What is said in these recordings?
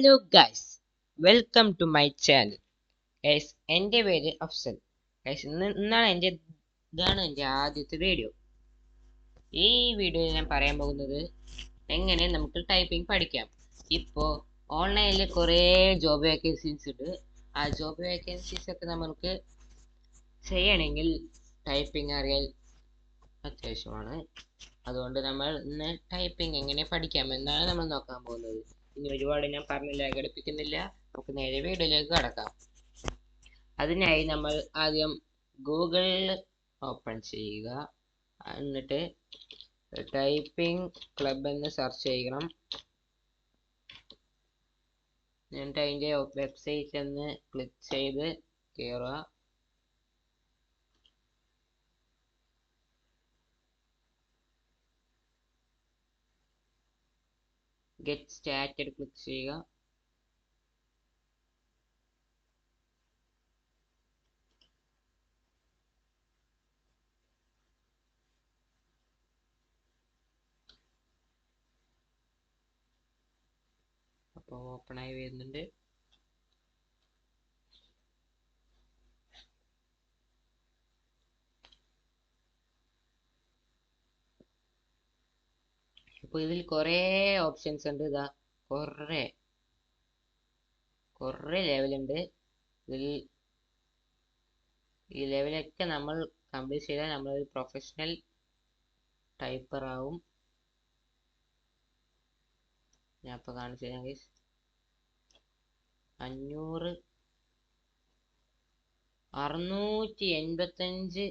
Hello guys welcome to my channel guys എന്റെ പേര് Afsal. Guys ഇന്ന് ഇന്നാണ് എന്റെ ഇതാണ് എന്റെ ആദ്യത്തെ വീഡിയോ ഈ വീഡിയോയിൽ ഞാൻ പറയാൻ പോകുന്നത് എങ്ങനെ നമുക്ക് ടൈപ്പിംഗ് പഠിക്കാം. ഇപ്പോൾ ഓൺലൈനിൽ കുറേ ജോബ് വേക്കൻസീസ് ഉണ്ട്. ആ ജോബ് വേക്കൻസീസ് ഒക്കെ നമുക്ക് ചെയ്യണമെങ്കിൽ ടൈപ്പിംഗ് അറിയാൻ അത്യാവശ്യമാണ്. അതുകൊണ്ട് നമ്മൾ ഇന്ന് ടൈപ്പിംഗ് എങ്ങനെ പഠിക്കാം എന്നാണ് നമ്മൾ നോക്കാൻ പോകുന്നത്. ഇനി ഒരുപാട് ഞാൻ പറഞ്ഞില്ല ഘടിപ്പിക്കുന്നില്ല നമുക്ക് നേരെ വീഡിയോയിലേക്ക് കടക്കാം. അതിനായി നമ്മൾ ആദ്യം ഗൂഗിളിൽ ഓപ്പൺ ചെയ്യുക. എന്നിട്ട് ടൈപ്പിംഗ് ക്ലബ് എന്ന് സെർച്ച് ചെയ്യണം. എന്നിട്ട് അതിന്റെ വെബ്സൈറ്റിൽ എന്ന് ക്ലിക്ക് ചെയ്ത് കയറുക. ഗെറ്റ് സ്റ്റാറ്റഡ് ക്ലിക്ക് ചെയ്യുക അപ്പോൾ ആയി വരുന്നുണ്ട്. അപ്പോൾ ഇതിൽ കുറേ ഓപ്ഷൻസ് ഉണ്ട് ഇതാ. കുറേ. കുറേ ലെവലുണ്ട് ഇതിൽ ഈ ലെവലൊക്കെ നമ്മൾ കംപ്ലീറ്റ് ചെയ്താൽ നമ്മളൊരു പ്രൊഫഷണൽ ടൈപ്പർ ആവും. ഞാൻ ഇപ്പോൾ കാണിച്ചു തരാം ഗൈസ് അഞ്ഞൂറ് അറുന്നൂറ്റി എൺപത്തഞ്ച്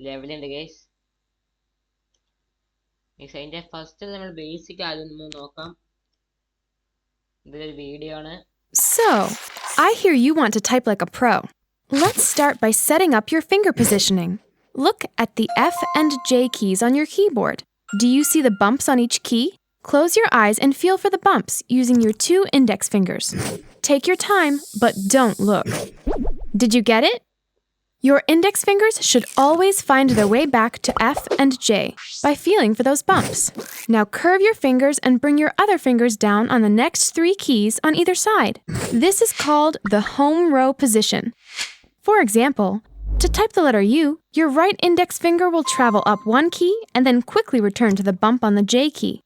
ലെവലുണ്ട് guys ഗൈസ് അതിൻ്റെ ഫസ്റ്റ് നമ്മൾ ബേസിക് ആദ്യം ഒന്ന് നോക്കാം ഇതിലൊരു വീഡിയോ ആണ് So, I hear you want to type like a pro. Let's start by setting up your finger positioning. Look at the F and J keys on your keyboard. Do you see the bumps on each key? Close your eyes and feel for the bumps using your two index fingers. Take your time, but don't look. Did you get it? Your index fingers should always find their way back to F and J by feeling for those bumps. Now curve your fingers and bring your other fingers down on the next three keys on either side. This is called the home row position. For example, to type the letter U, your right index finger will travel up one key and then quickly return to the bump on the J key.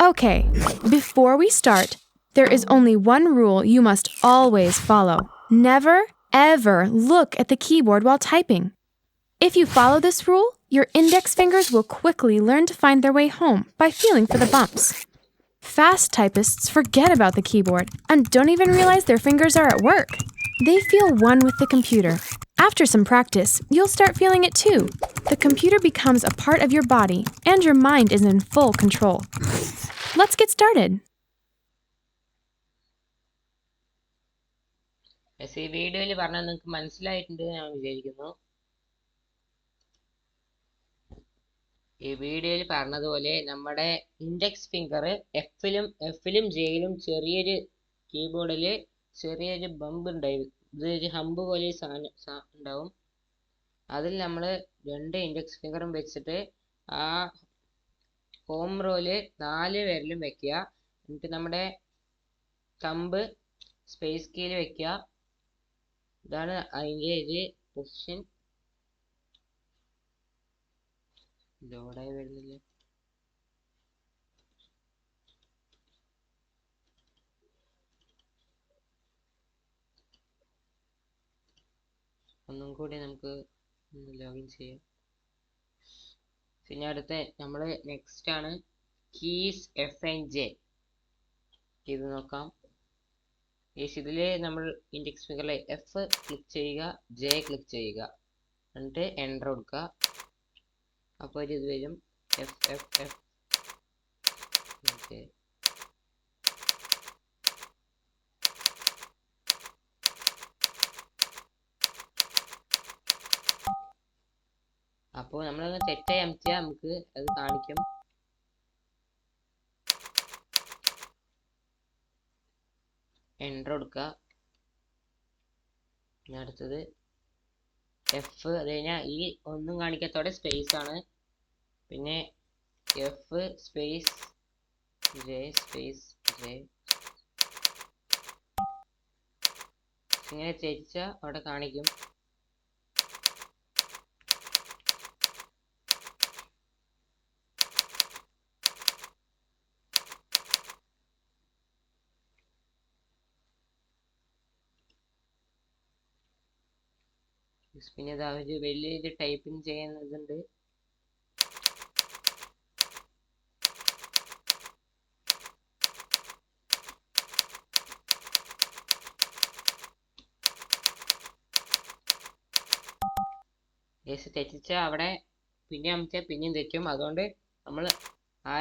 Okay, before we start, there is only one rule you must always follow. Never, ever look at the keyboard while typing. If you follow this rule, your index fingers will quickly learn to find their way home by feeling for the bumps. Fast typists forget about the keyboard and don't even realize their fingers are at work. They feel one with the computer. After some practice, you'll start feeling it too. The computer becomes a part of your body and your mind is in full control. Let's get started. ഈ വീഡിയോയിൽ പറഞ്ഞത് നിങ്ങൾക്ക് മനസ്സിലായിട്ടുണ്ട് ഞാൻ വിചാരിക്കുന്നു. ഈ വീഡിയോയിൽ പറഞ്ഞതുപോലെ നമ്മുടെ ഇൻഡെക്സ് ഫിംഗർ എഫിലും എഫിലും ജെയിലും ചെറിയൊരു കീബോർഡിൽ ചെറിയൊരു ബമ്പ് ഉണ്ടായി. ഇതൊരു ഹമ്പ് പോലെ സാധനം ഉണ്ടാവും. അതിൽ നമ്മൾ രണ്ട് ഇൻഡെക്സ് ഫിംഗറും വെച്ചിട്ട് ആ ഹോം റോയിൽ നാല് വിരലും വെക്കുക. എന്നിട്ട് നമ്മുടെ തമ്പ് സ്പേസ് കീയിൽ വെക്കുക. ഇതാണ് അതിന്റെ ഒരു പൊസിഷൻ ലോഡായി വരുന്നില്ല ഒന്നും കൂടി നമുക്ക് ലോഗിൻ ചെയ്യാം. പിന്നെ അടുത്ത നമ്മൾ നെക്സ്റ്റ് ആണ് കീസ് എഫ് എൻ ജെ ഇത് നോക്കാം. യെസ് ഇതിലെ നമ്മൾ ഇൻഡെക്സ് ഫിഗറിലെ എഫ് ക്ലിക്ക് ചെയ്യുക ജെ ക്ലിക്ക് ചെയ്യുക. എന്നിട്ട് എന്റർ കൊടുക്കുക. അപ്പോൾ ഒരു ഇത് വരും. എഫ് എഫ് എഫ് ഓക്കെ അപ്പോൾ നമ്മളത് തെറ്റായി അമിച്ചാൽ നമുക്ക് അത് കാണിക്കും. എന്റർ കൊടുക്കുക. പിന്നെ അടുത്തത് എഫ് അത് കഴിഞ്ഞാൽ ഈ ഒന്നും കാണിക്കാത്തോടെ സ്പേസ് ആണ്. പിന്നെ F space J space J ഇങ്ങനെ തിരിച്ചാൽ അവിടെ കാണിക്കും. പിന്നെ ഇതാ ഒരു വലിയൊരു ടൈപ്പിംഗ് ചെയ്യുന്നതുണ്ട്. യെസ് തെറ്റിച്ച അവിടെ പിന്നെ അമിച്ചാൽ പിന്നെയും തെറ്റും. അതുകൊണ്ട് നമ്മൾ ആ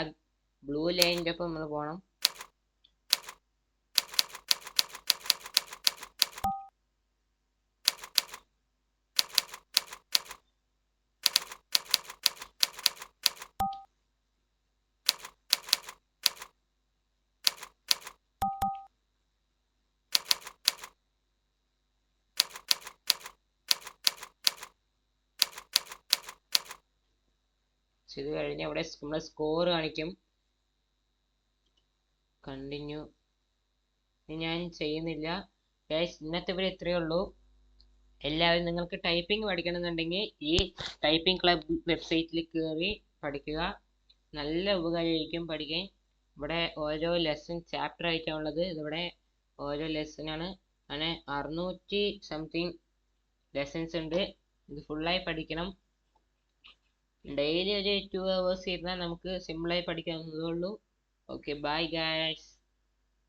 ബ്ലൂ ലൈനിന്റെ ഒപ്പം നമ്മൾ പോകണം ഇത് കഴിഞ്ഞ് അവിടെ നമ്മുടെ സ്കോർ കാണിക്കും. കണ്ടിന്യൂ ഞാൻ ചെയ്യുന്നില്ല. ഇന്നത്തെ ഇവിടെ ഇത്രയേ ഉള്ളൂ. എല്ലാവരും നിങ്ങൾക്ക് ടൈപ്പിംഗ് പഠിക്കണമെന്നുണ്ടെങ്കിൽ ഈ ടൈപ്പിംഗ് ക്ലബ് വെബ്സൈറ്റിൽ കയറി പഠിക്കുക. നല്ല ഉപകാരമായിരിക്കും പഠിക്കാൻ. ഇവിടെ ഓരോ ലെസൺ ചാപ്റ്റർ ആയിട്ടാണ് ഉള്ളത് ഇതിവിടെ ഓരോ ലെസണാണ് അങ്ങനെ അറുന്നൂറ്റി സംതിങ് ലെസൺസ് ഉണ്ട്. ഇത് ഫുള്ളായി പഠിക്കണം. ഡെയിലി ഒരു ടു അവേഴ്സ് ഇരുന്നാൽ നമുക്ക് സിമ്പിളായി പഠിക്കാവുന്നതേ ഉള്ളൂ. Okay bye guys